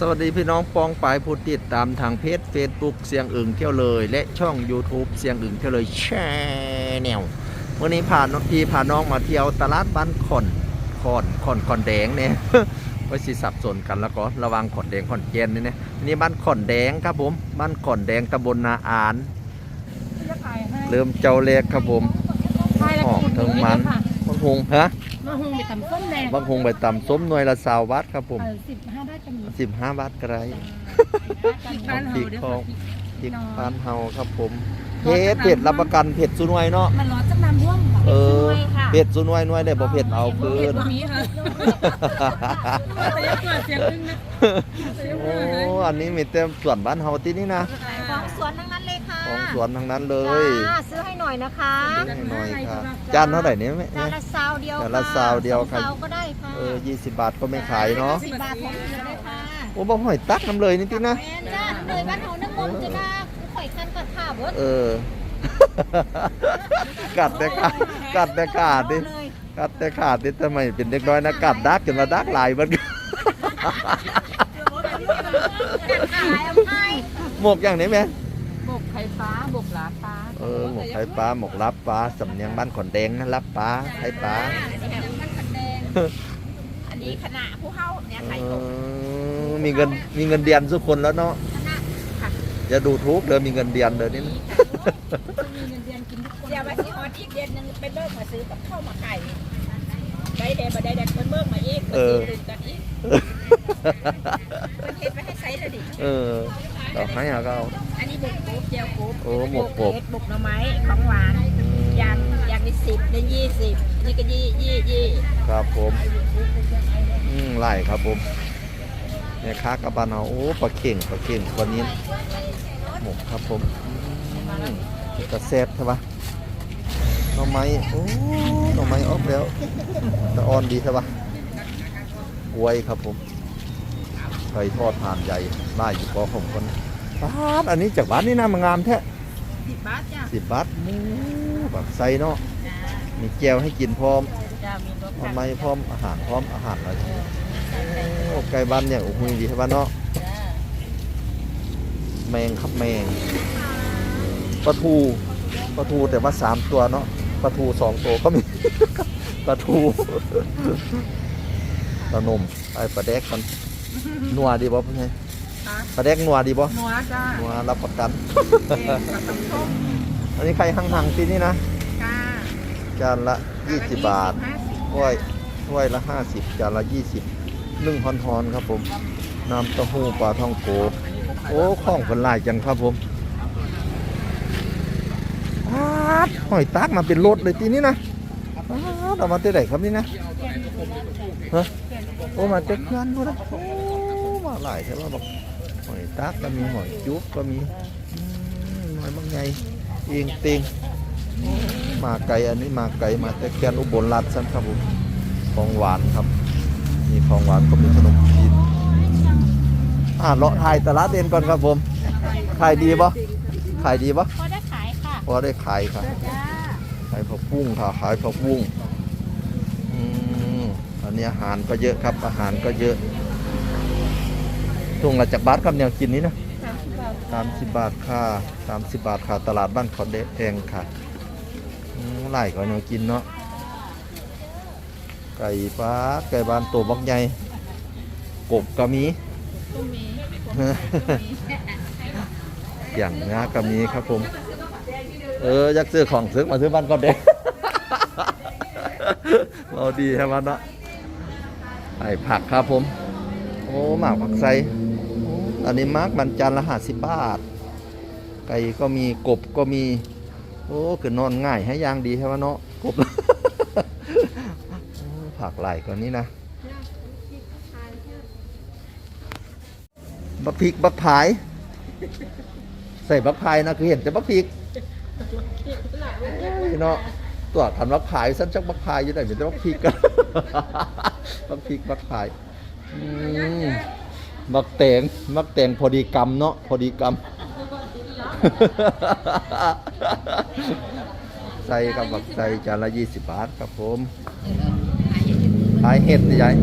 สวัสดีพี่น้องปองปายผู้ติดตามทางเพจ Facebook เสียงอึ่งเที่ยวเลย และช่อง YouTube เสียงอึ่งเที่ยวเลยแชแนลวันนี้พาน้องพี่พาน้องมาเที่ยวตลาดบ้านขอนขอนขอนขอนแดงเนี่ยไว้สิสับสนกันแล้วก็ระวังขอนแดงขอนแกนนี่นะอันนี่บ้านขอนแดงครับผมบ้านขอนแดงตำบลนาอาน เริ่มเจ้าเล็กครับผมใช่แล้วหอมคุณทั้งมันบาง หงฮะมะฮงไปทำส้มแดงบางหงไปตำส้มหน่วยละสาววัดครับผมสิบห้าได้จะมีสิบห้าบาทกระไรบ้านเฮาเดี๋ยวค่ะพริกปานเฮาครับผมเผ็ดเผ็ดรับประกันเผ็ดสุนวยเนาะมันร้อนจะน้ำร่วมเออเผ็ดสุนวยนวยได้บ่เผ็ดเอาคืนนี้ค่ะเปิดเสียงนึงนะโอ้อันนี้มีแต่ส่วนบ้านเฮาที่นี่นะ ของสวนทั้งนั้นเลจ้ายซื้อให้หน่อยนะคะซื้อให้หน่อยค่ะจานเท่าไหร่เนี่ยแม่จานละซาวเดียวจานละซาวเดียวค่ะสองซาวก็ได้ค่ะเออ20บาทก็ไม่ขายเนาะสิบบาทผมเหลือเลยค่ะโอ้บ่หอยตักน้ำเลยนี่ตินะแม่นจ้าเลยบ้านเฮาน้ำมนต์จะได้ข่อยคันกัดขาเบิดเออ กัดแต่ขาดกัดแต่ขาดดิเลยกัดแต่ขาดดิทำไมเป็นเด็กน้อยนะกัดดักจนมาดักหลายมันขายเอาให้หมกอย่างนี้ไหมบก ไข่ฟ้าบกหลาฟ้าเออหมกไข่ปลาหมกลับปลาสำเนียงบ้านขอนแดงนะลับปลาไข่ปลาอันนี้ขนาดผู้เฮาเนี่ยไข่เอตกอมีเงินมีเงินเดือนทุกคนแล้วเนาะอย่าดูทุกเดี๋ยวมีเงินเดือนเดี๋ยวนี้นะเดี๋ยวว่าสิฮอดอีกเดือนหนึงไปเบิกมาซื้อกับข้าวมาไข่ได้เดบ่ได้เดเพิ่นเบิกมาอีกเพิ่นสิลื มกันอีกเพิ่นเฮ็ดไว้ให้ใช้แล้วดิเออเราให้เอาก็เอา อันนี้บุกกบเจียวกบโอ้หมกกบเผ็ดบุกหน่อไม้ของหวานยางยางนี่สิบได้ยี่สิบนี่ก็ยี่ยี่ยี่ครับผมอืมไล่ครับผมเนี่ยค้ากระบานเอาโอ้ปลาเข่งปลาเข่งวันนี้ หมกครับผมอืมกระแซบใช่ปะหน่อไม้โอ้หน่อไม้ออกแล้วแต่อ่อนดีใช่ปะ กล้วยครับผมไก่ทอดทานใหญ่ไล่อยู่ปอผมคนบาทอันนี้จากบ้านนี่นะมันงามแท้สิบบาทจ้ะสิบบาทหมูแบบใส่เนาะมีแก้วให้กินพร้อมจ้ะมีรสทำไมพร้อมอาหารพร้อมอาหารอะไรโอ้ไก่บ้านเนี่ยโอ้โหดีใช่ปะเนาะแมงครับแมงปลาทูปลาทูแต่ว่าสามตัวเนาะปลาทูสองตัวก็มีปลาทู ปลานมไอ้ปลาแดกมันนัวดีบ่พี่ไงปลาแดกนัวดีบ่นัวจ้านัวรับประกันแกงกับต้มส้มอันนี้ใครหังๆที่นี่นะจ้าจานละ20บาทห้าสิบถ้วยถ้วยละ50จานละ20นึ่งฮอนๆครับผมน้ำเต้าหู้ปลาท่องโกโอ้ของคนหลายจังครับผมปาดหอยตักมาเป็นรถเลยทีนี้นะปาดเอามาที่ไหนครับนี่นะฮะโอ้มาเต็กเพื่อนดูนะโอ้มาหลายใช่ป่ะบอกหอยตักก็มีหอยจุ๊บก็มีอืมหอยบางไงเอียงเตียงมาไกลอันนี้มาไกลมาแต่แกนอุบลรัฐสันครับผมของหวานครับ มีของหวานก็มีขนมจีนอ่าเลาะถ่ายตลาดเด่นก่อนครับผมขายดีปะขายดีปะพอได้ขายค่ะพอได้ขายค่ะจ้าขายผักบุ้งค่ะขายผักบุ้งอืม อันนี้อาหารก็เยอะครับ อาหารก็เยอะทุ่งละจากบาทครับแนวกินนี้นะสามสิบบาทค่ะสามสิบบาทค่ะตลาดบ้านขอนแดงค่ะอืมไล่ก็ยังกินเนาะไก่ฟ้าไก่บานตัวบักใหญ่กบก็มีอย่างเนี้ยก็มีครับผม เอออยากซื้อของซื้อมาซื้อบ้านก็เด็กเราดีครับวันเนาะ ไอ้ผักครับผม โอ้หมากผักไซอันนี้มาร์กมันจานละห้าสิบบาท ไก่ก็มีกบก็มี โอ้คือนอนง่ายให้ยางดีใช่ไหมเนาะกบผักหลายกว่านี้นะบักพริกบักพาย ใส่บักพายนะคือเห็นแต่บักพริกเนาะตัวขันบักพายสั้นจักบักพายอยู่ไหนเป็นแต่บักพริกกัน บักพริกบักพายอืมบักแตงบักแตงพอดีกำเนาะพอดีกำใส่กับบักใส่จานละยี่สิบบาทครับผมขายเห็ดนี่ยาย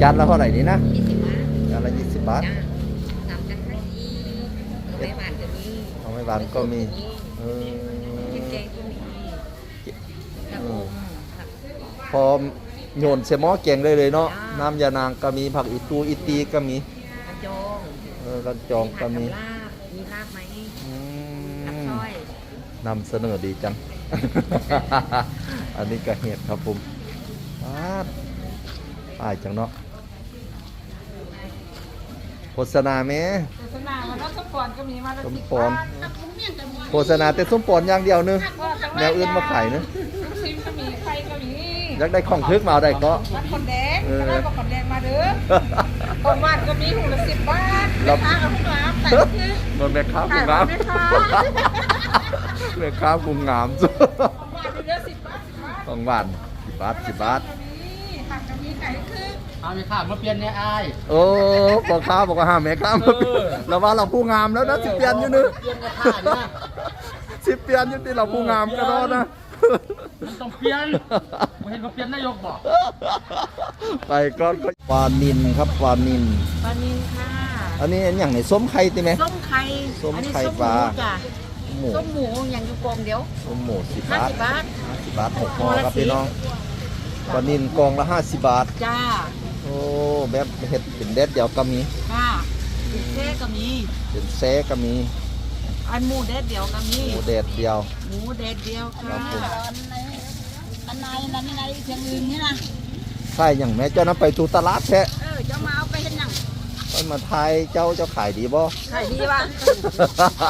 จานละเท่าไหร่นี่นะยี่สิบบาทจานละยี่สิบบาทจ้าทำจังไรอีแม่บ้านก็มีของแม่บ้านก็มีเออเจ๊เจ๊ก็มี กระปุกผักพอโยนเสหมอแกงได้เลยเนาะจ้าน้ำยานางก็มีผักอีตูอีตีก็มีกระจองเออกันจองก็มีลาบมีลาบไหมอืกับมซอยนำเสนอดีจัง อันนี้ก็เห็ดครับผมปาดตายจังเนาะโฆษณาไหมโฆษณามาแล้วสมปอนก็มีมาแล้วสมสิบปอนบาทโฆษณาแต่ส้มปอนอย่างเดียวเนึงแนวอื่นมาขายเนึลูกชิ้นก็มีไข่ก็มี อยากได้ของทึกมาเอาได้ก็ วัดคนแดงเออก็ได้บอกคนแดงมาเด้อของบ้านก็มีหูละสิบบาทแล้แม่วค้าเอาข้าวหลามใส่คือโดนแม่ค้ากุงงามแม่ค้าแม่ค้ากุงงามสุดบ้านเดือสิบบาทสิบบาทของบ้านสิบบาทสิบบาทก็มีผักก็มีไก่คือเอาไปขาดมาเปลี่ยนเนี่ยอาย โอ้พ่อค้าบอกว่าห้ามแม่ค้ามาเออ เราว่าเราผู้งามแล้วนะสิเปลี่ยนอยู่นึงเปลี่ยนกับขาดเนี่ยสิเปลี่ยนอยู่ที่เราผู้งามก็รอดนะ มันต้องเปลี่ยนผมเห็นว่าเปลี่ยนนายกบอกไปก่อนก็ปลานินครับปลานิน ปลานิลค่ะ อันนี้อันอย่างไหนส้มไข่ติไหม ส้มไข่ส้มอันนี้ไข่ส้มหปลามูจ้ะหมูส้มหมูอย่างอยู่กองเดียวส้มหมูสิบห้าบาทสิบบาทห้าสิบบาทหกห่อห่อละครับสิบพี่น้องปลานินกองละห้าสิบบาท จ้า โอ้แบบเห็ดเป็นเด็ดเดียวก็มี ค่ะบุฟเฟ่ก็มีเป็นแซก็มี อันหมูเด็ดเดียวก็มีหมูเด็ดเดียว หมูเด็ดเดียวค่ะครับผมอันไหนอันไหนอันไหนเชียงอื่นนี่นะใช่อย่างแม่เจ้านั้นไปตูตลาดแท้เออจะมาเอาไปเห็นยังไปมาไทยเจ้าเจ้าขายดีบ่ขายดีป่ะ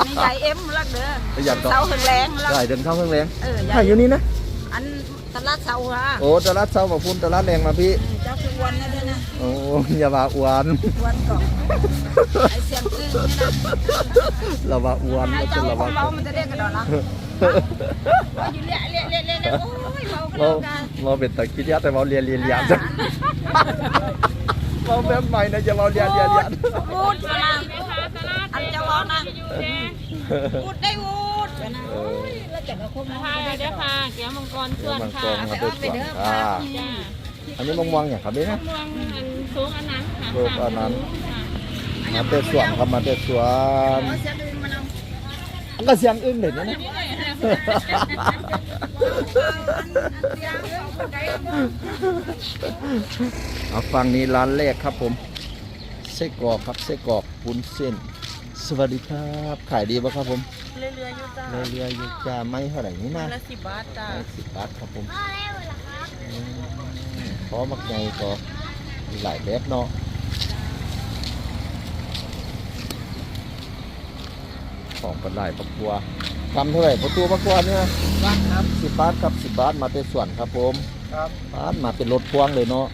มีใหญ่เอ็มรักเด้ออยากต่อเสาหึงแรงรักได้เดินเข้าเครื่องแรงเออใหญ่ขายอยู่นี่นะอัน ตลาดเสาค่ะโอ้ตลาดเช้ามาพุ่นตลาดแรงมาพี่เจ้าคือวันนะเด้อนะโอ้อย่าว่าอ้วนวันก่อนไอเสียงตื้นนี่นะเราว่าอ้วนไอก็เป็เจ้านเราขอว่างเรามันจะเรียกกันดอกละว่าอยู่เละเละเละเละเละโอ้ยเราเรากันเราเป็นตะคิดยะแต่เราเรียนเรียนเรียนจ้ะเราแบบใหม่นะอย่าเราเรียนเรียนเรียนพูดนะอันเจ้าว่านะพูดได้พูดนะ เออแล้วจะมาคบค่ะเด้อค่ะเกี๊ยวมังกรเดี๋เพื่ยวอนมังกค่ะรมาด้วยส่วนอ่าจ้าอันนี้มะม่วงอย่างครับนี่นะ ม่วงอันสูงอันนั้นค่ะสูงอันนั้น ค่ะมาเตะสวนครับมาเตะสวนเสียงอื่นมันเอาอันก็เสียงอึ้งเลยนะเนี่ยเอาฟังนี้ร้านแรกครับผมไส้กรอกครับไส้กรอกปุ้นเส้น สวัสดีครับ ขายดีป่ะครับผมเรื่อยๆอยู่จ้าเรื่อยๆอยู่จ้าไม่เท่าไหร่นี่นะละสิบบาทจ้าสิบบาทครับผมอืมพอมักใหญ่ก็มีหลายแบบเนาะของเป็นหลายปักบัวทำเท่าไหร่ประตูปักบัวเนี่ยบ้านครับสิบบาทครับสิบบาทมาเป็นส่วนครับผมครับบาทมาเป็นรถพ่วงเลยเนาะ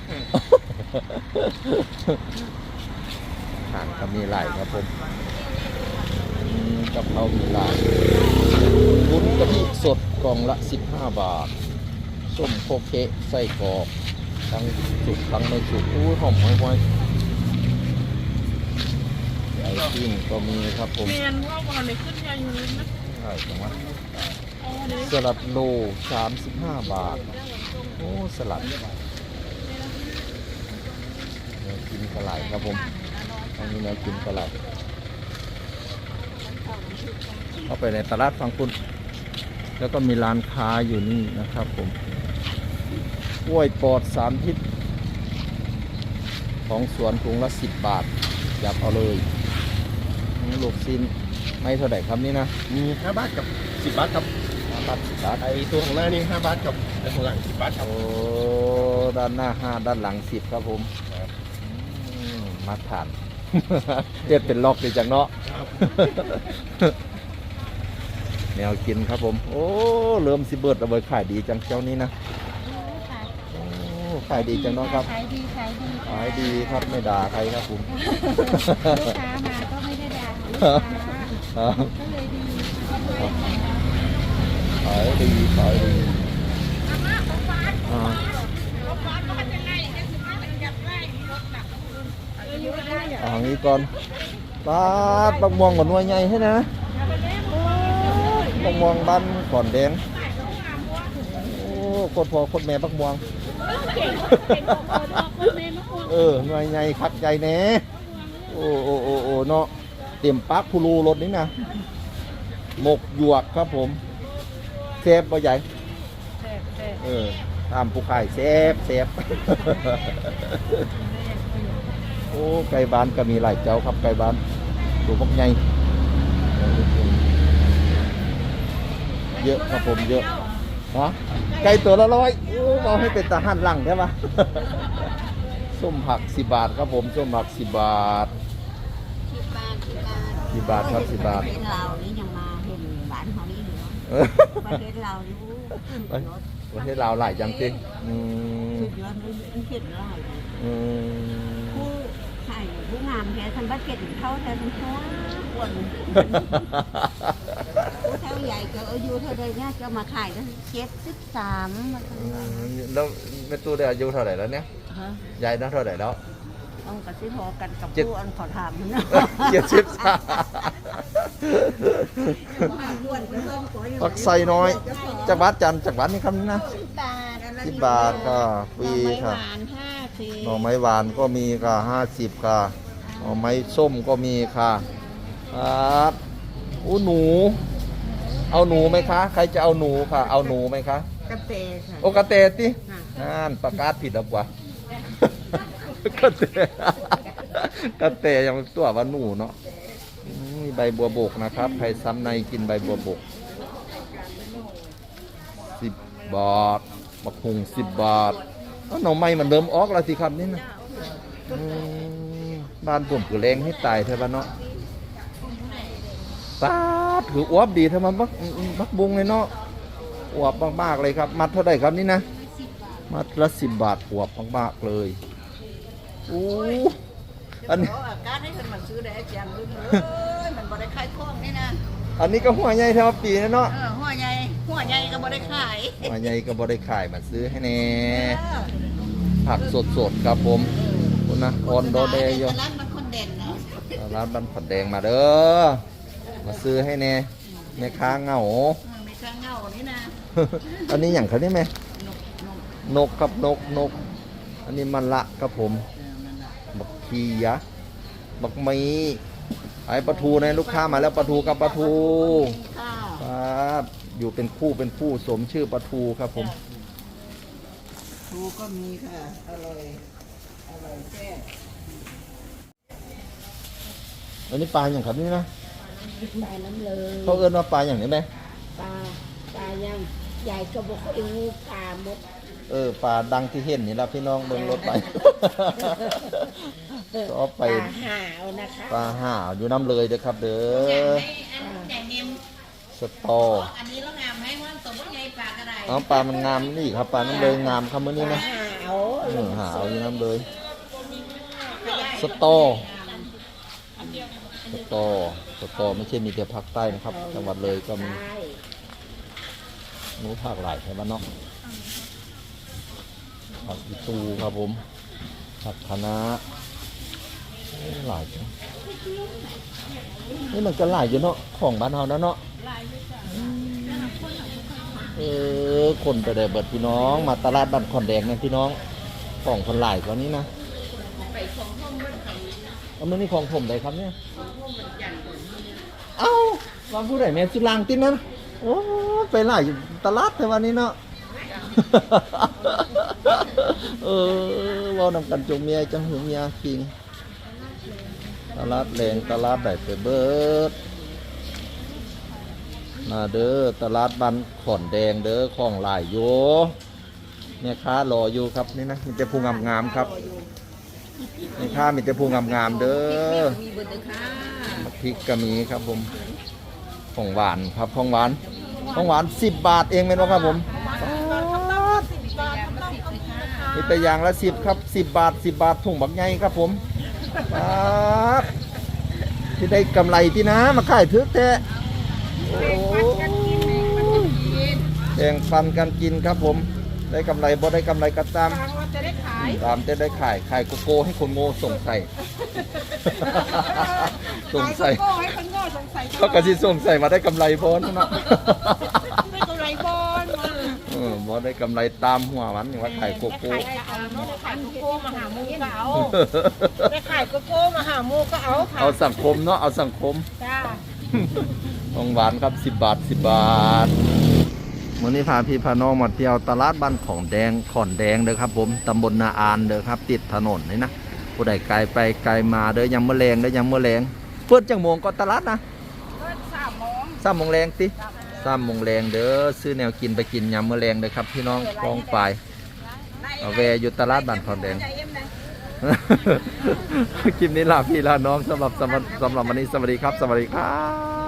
ห่างก็มีหลายครับผมอืม กับเขามีหลายวุ้นกะทิสดกล่องละ 15 บาท ส้มโคเคะไส้กรอกทั้งสุกทั้งไม่สุกอู้หอมหอยหอยไอติ้งก็มีครับผมเรียนว่าวันนี้ขึ้นยังอยู่นะใช่จังหวะสลัดโล 35 บาท โอ้ สลัดเนี่ยกินกระไหลครับผมอันนี้เนี่ยกินกระไหล เข้าไปในตลาดฟังคุณแล้วก็มีร้านค้าอยู่นี่นะครับผมกล้วยปอดสามทิศของสวนถุงละสิบบาทอยากเอาเลยนี่ลูกซินไม่เท่าไหร่ครับนี่นะ มีห้าบาทกับสิบบาทครับห้าบาทสิบบาทไอตัวของหน้านี่ห้าบาทกับไอของหลังสิบบาทครับ โอ้ ด้านหน้าห้าด้านหลังสิบครับผมอืมมาทานเรียกเป็นล็อกดีจังเนาะ แนวกินครับผม โอ้เริ่มสิเบิดเอาไว้ขายดีจังเจ้านี้นะโอ้ขายดีจังเนาะครับ ขายดีขายดีขายดีครับไม่ด่าใครครับผม ลูกค้ามาก็ไม่ได้ด่าลูกค้าครับก็เลยดีขายดีขายดีอ่าเอาอย่างนี้ก่อน ปาดบักม่วงก่อนหน่วยใหญ่ให้นะบักม่วงบ้านก่อนแดงโอ้โคตรพอโคตรแม่บักม่วงเออหน่วยใหญ่คักใหญ่แน่โอ้โอ้โอ้โอ้เนาะเต็มปักพูรูรถนี้นะหมกหยวกครับผมเซฟบ่ใหญ่เออตามผู้ขายเซฟเซฟ อ้ไก่บ้านก็มีหลายเจ้าครับไก่บ้านตัวพวกใหญ่เยอะครับผมเยอะฮะไก่ตัวละร้อยโอ้เอาให้เป็นตาหั่นหลังได้ปะส้มผักสิบบาทครับผมส้มผักสิบบาทสิบบาทสิบบาทสิบบาทครับสิบบาทประเทศเราวนี่ยังมาเห็นบ้านเขานี่อยู่เนาะเออประเทศเรานี่อู้สุดยอดประเทศลาวหลายจังจริงอืมสุดยอดมันมันเห็นเราเลยอืมผู้ไข่ผู้งามแท้ทันบัดเก็ตเท่าแต่เป็นท้อ้วนผู้เท่าใหญ่ก็อายุเท่าใดเนี่ยจะมาขายกันเจ็ดสิบสามมาทำงานแล้วแม่ตู้ได้อายุเท่าไหร่แล้วเนี่ยฮะยายน่าเท่าไหร่แล้วต้องกระซิบพอกันกับเจ็ดผู้อันขอถามเนาะเจ็ดสิบสามอ้วนเพิ่มขออยู่ผักใส่น้อยจากวัดจันทร์จากวัดนี่ครับนี่นะสิบบาทสิบบาทก็ฟรีหน่อไม้ค่ะหวานห้าสิบหน่อไม้หวานก็มีค่ะห้าสิบค่ะ หน่อไม้ส้มก็มีค่ะครับอู้หนู เอาหนูไหมคะ ใครจะเอาหนูค่ะ เอาหนูไหมคะกระเตค่ะ โอกาเตติค่ะนั่นประกาศผิดแล้วกว่า กระเตกระเตยังตัวว่าหนูเนาะอืมมีใบบัวบกนะครับ ใครซ้ำในกินใบบัวบกสิบบาทบักหุงสิบบาทเอ้าหน่อไม้มันเริ่มออกแล้วสิครับนี่นะอืม บ้านผมคือแรงให้ตายเถอะบ้านเนาะตาถืออวบดีเถอะมันบักบักบุงเลยเนาะอวบมากๆเลยครับ มัดเท่าไหร่ครับนี่นะ มัดละสิบบาทอวบมากๆเลยอู้อันนี้การให้คนมันซื้อได้อาจารย์รุ่นเลยมันบ่ได้ขายของนี่นะอันนี้ก็หัวใหญ่เท่าปีนะเนาะหัวใหญ่หัวใหญ่ก็บ่ได้ขายหัวใหญ่ก็บ่ได้ขายมาซื้อให้แน่ผักสดๆครับผม นะออนโดเดย์อยู่ตลาดมันคนเด่นเนาะร้านบ้านผัดแดงมาเด้อ มาซื้อให้แน่แม่ค้าเหงามันมีข้างเงานี่นะ อันนี้อย่างเขาได้ไหมนกนกนกครับนกนก อันนี้มันละครับผมเออนั่นน่ะบักขียะ บักมีไอ้ปลาทูนะลูกค้ามาแล้วปลาทูกับปลาทูค่ะครับอยู่เป็นคู่เป็นคู่สมชื่อปลาทูครับผมทูก็มีค่ะ อร่อย อร่อยแซ่บอันนี้ปลาอย่างครับนี่นะปลาน้ำเลยเขาเอิ้นว่าปลาอย่างนี้ไหมปลาปลายังใหญ่ก็บอกเขาเองงูปลาหมดเออปลาดังที่เห็นนี่ละพี่น้องเบิ่งรถไปก็เอาไปปลาหาวนะคะปลาห่าวอยู่น้ำเลยเด้อครับ เด้ออย่างนี้สตออันนี้แล้วงามไหมว่าตัวว่าใหญ่ปลากระไรเอาปลามันงามนี่ครับปลาน้ำเลยงามครับมื้อนี้ปลานะหาวเออหาวอยู่น้ำเลย สตอ สตอ สตอไม่ใช่มีแต่ภาคใต้นะครับ จังหวัดเลยก็มีใช่หนูภาคหลายใช่บ้านเนาะผักอีตูครับผมผักคะน้าหลายจังนี่มันก็หลายอยู่เนาะของบ้านเฮานะเนาะ เออ คนไปได้เบิดพี่น้อง มาตลาดบ้านขอนแดงนะพี่น้องของคนหลายกว่านี้นะเอามื่อนี้ของผมเลยครับเนี่ยเอ้าว่าผู้ใดแม่สุรางตินนั้นโอ้ไปหลายตลาดแต่วันนี้เนาะเออว่านำกันจงเมียจังหูเมียคิงตลาดแรงตลาดได้ไปเบิด มาเด้อตลาดบันขอนแดงเด้อของหลายโยแม่ยค้ารออยู่ครับนี่นะมีแต่ผู้งามๆครับแม่ค้ามีแต่ผู้งามๆเด้อมีเบอร์เดอค่ะพริกก็มีครับผมของหวานครับของหวานของหวานสิบบาทเองเป็นว่าครับผมมีแต่อย่างละสิบครับสิบบาทสิบบาทถุงบักใหญ่ครับผมครับที่ได้กำไรที่นะมาขายทึกแท้ แบ่งปันกันกินครับผม ได้กำไรบ่ได้กำไรก็ตามทางว่าจะได้ขายตามจะได้ขายขายโกโก้ให้คนโง่ส่งใส่ส่งใส่ขายโก้ให้คนโง่สงสัยเขาก็สิส่งใส่มาได้กำไรพอนเนาะไม่กำไรบอลมาเออบ่บ่ได้กำไรตามหัวมันอย่างว่าขายโกโก้ขายก็เอาเนาะขายโกโก้มาหาหมูก็เอาไปขายโกโก้มาหาหมูก็เอาค่ะเอาสังคมเนาะเอาสังคมจ้า ของหวานครับ 10 บาท 10 บาทมื้อนี้พาพี่พาน้องมาเที่ยวตลาดบ้านของแดงขอนแดงเด้อครับผมตำบลนาอานเด้อครับ ติดถนนนี่นะผู้ใดไกลไปไกลมาเด้อยังมื้อแรงเด้อยังมื้อแรงเปิดจังโมงก็ตลาดนะเพิ่นสามโมงสามโมงแรงติสามโมงแรงเด้อซื้อแนวกินไปกินยามมื้อแรงเด้อครับ พี่น้องคลองปลายเอาแวะอยู่ตลาดบ้านของแดงใจเย็นนะคลิปนี้ลาพี่ลาน้องสำหรับสำหรับสำหรับวันนี้สวัสดีครับ สวัสดีครับ